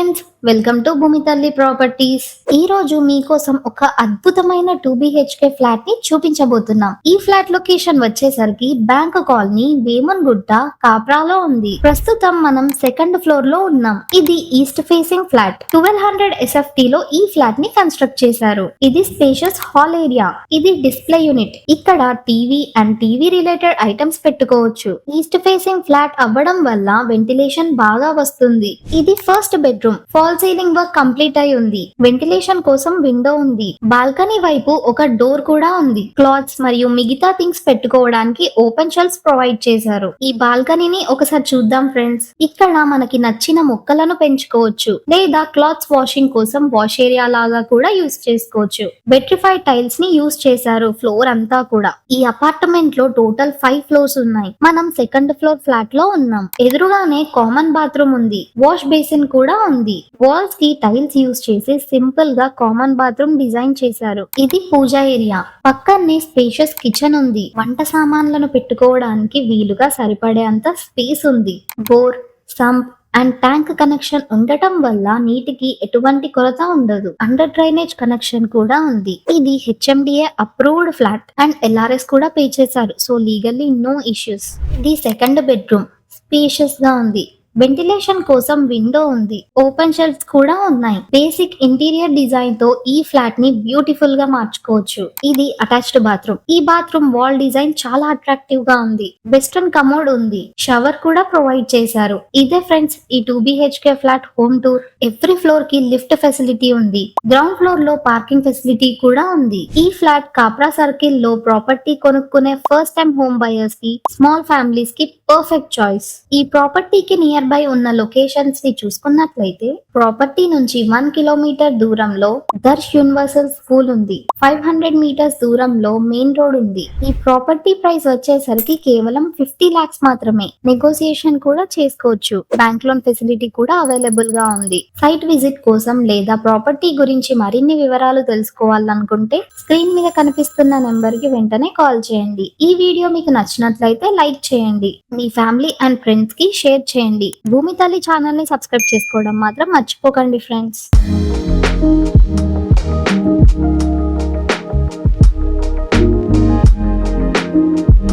Friends welcome to భూమి తల్లి properties ఈ రోజు మీకోసం ఒక అద్భుతమైన టూ బిహెచ్కే ఫ్లాట్ని చూపించబోతున్నాం. ఈ ఫ్లాట్ లొకేషన్ వచ్చేసరికి బ్యాంక్ కాలనీ వేమన్ గుట్ట కాప్రాలో ఉంది. ప్రస్తుతం మనం సెకండ్ ఫ్లోర్లో ఉన్నాం. ఇది east facing flat twelve hundred SFT లో ఈ ఫ్లాట్ని కన్స్ట్రక్ట్ చేశారు. ఇది స్పేషియస్ హాల్ ఏరియా ఇది డిస్ప్లే యూనిట్ ఇక్కడ TV and TV related items పెట్టుకోవచ్చు. ఈస్ట్ ఫేసింగ్ ఫ్లాట్ అవ్వడం వల్ల వెంటిలేషన్ బాగా వస్తుంది. ఇది first bedroom fall ceiling work complete అయి ఉంది. వెంటిలేషన్ కోసం విండో ఉంది. బాల్కనీ వైపు ఒక డోర్ కూడా ఉంది. క్లాత్స్ మరియు మిగతా థింగ్స్ పెట్టుకోవడానికి ఓపెన్ షెల్ఫ్స్ ప్రొవైడ్ చేశారు. ఈ బాల్కనీని ఒకసారి చూద్దాం ఫ్రెండ్స్ ఇక్కడ మనకి నచ్చిన మొక్కలను పెంచుకోవచ్చు. లేదా క్లాత్స్ వాషింగ్ కోసం వాష్ ఏరియా లాగా కూడా యూస్ చేసుకోవచ్చు. బెట్రిఫైడ్ టైల్స్ని యూస్ చేశారు ఫ్లోర్ అంతా కూడా. ఈ అపార్ట్మెంట్లో టోటల్ ఫైవ్ ఫ్లోర్స్ ఉన్నాయి. మనం సెకండ్ ఫ్లోర్ ఫ్లాట్లో ఉన్నాం. ఎదురుగానే కామన్ బాత్రూమ్ ఉంది. వాష్ బేసిన్ కూడా ఉంది. వాల్స్కి టైల్స్ యూస్ చేసి సింపుల్గా కామన్ బాత్రూమ్ డిజైన్ చేశారు. ఇది పూజా ఏరియా. పక్కనే స్పేషియస్ కిచెన్ ఉంది. వంట సామాన్లను పెట్టుకోవడానికి వీలుగా సరిపడే అంత స్పేస్ ఉంది. Bore sump and tank connection ఉండటం వల్ల నీటికి ఎటువంటి కొరత ఉండదు. అండర్ డ్రైనేజ్ కనెక్షన్ కూడా ఉంది. ఇది HMDA approved flat and LRS కూడా పే చేశారు. సో లీగల్లీ నో ఇష్యూస్ ఇది సెకండ్ బెడ్రూమ్ స్పేషియస్గా ఉంది. వెంటిలేషన్ కోసం విండో ఉంది. ఓపెన్ షెల్ఫ్స్ కూడా ఉన్నాయి. బేసిక్ ఇంటీరియర్ డిజైన్తో ఈ ఫ్లాట్ని బ్యూటిఫుల్గా మార్చుకోవచ్చు. ఇది అటాచ్డ్ బాత్రూమ్ ఈ బాత్రూమ్ వాల్ డిజైన్ చాలా అట్రాక్టివ్గా ఉంది. వెస్టర్న్ కమోడ్ ఉంది. షవర్ కూడా ప్రొవైడ్ చేశారు. ఇదే ఫ్రెండ్స్ ఈ two BHK flat home tour every ఫ్లోర్కి లిఫ్ట్ ఫెసిలిటీ ఉంది. గ్రౌండ్ ఫ్లోర్లో పార్కింగ్ ఫెసిలిటీ కూడా ఉంది. ఈ ఫ్లాట్ కాప్రా సర్కిల్లో ప్రాపర్టీ కొనుక్కునే ఫస్ట్ టైం హోమ్ బయర్స్కి స్మాల్ ఫ్యామిలీస్కి పర్ఫెక్ట్ చాయిస్ ఈ ప్రాపర్టీకి నియర్ బై ఉన్న లొకేషన్స్ని చూసుకున్నట్లయితే ప్రాపర్టీ నుంచి వన్ కిలోమీటర్ దూరంలో దర్శ్ యూనివర్సల్ స్కూల్ ఉంది. ఫైవ్ హండ్రెడ్ మీటర్స్ దూరంలో మెయిన్ రోడ్ ఉంది. ఈ ప్రాపర్టీ ప్రైస్ వచ్చేసరికి కేవలం ఫిఫ్టీ లాక్స్ మాత్రమే. నెగోసియేషన్ కూడా చేసుకోవచ్చు. బ్యాంక్ లోన్ ఫెసిలిటీ కూడా అవైలబుల్గా ఉంది. సైట్ విజిట్ కోసం లేదా ప్రాపర్టీ గురించి మరిన్ని వివరాలు తెలుసుకోవాలనుకుంటే స్క్రీన్ మీద కనిపిస్తున్న నెంబర్కి వెంటనే కాల్ చేయండి. ఈ వీడియో మీకు నచ్చినట్లయితే లైక్ చేయండి. మీ ఫ్యామిలీ అండ్ ఫ్రెండ్స్కి షేర్ చేయండి. భూమి తల్లి ఛానల్ని సబ్స్క్రైబ్ చేసుకోవడం మాత్రం మర్చిపోకండి ఫ్రెండ్స్.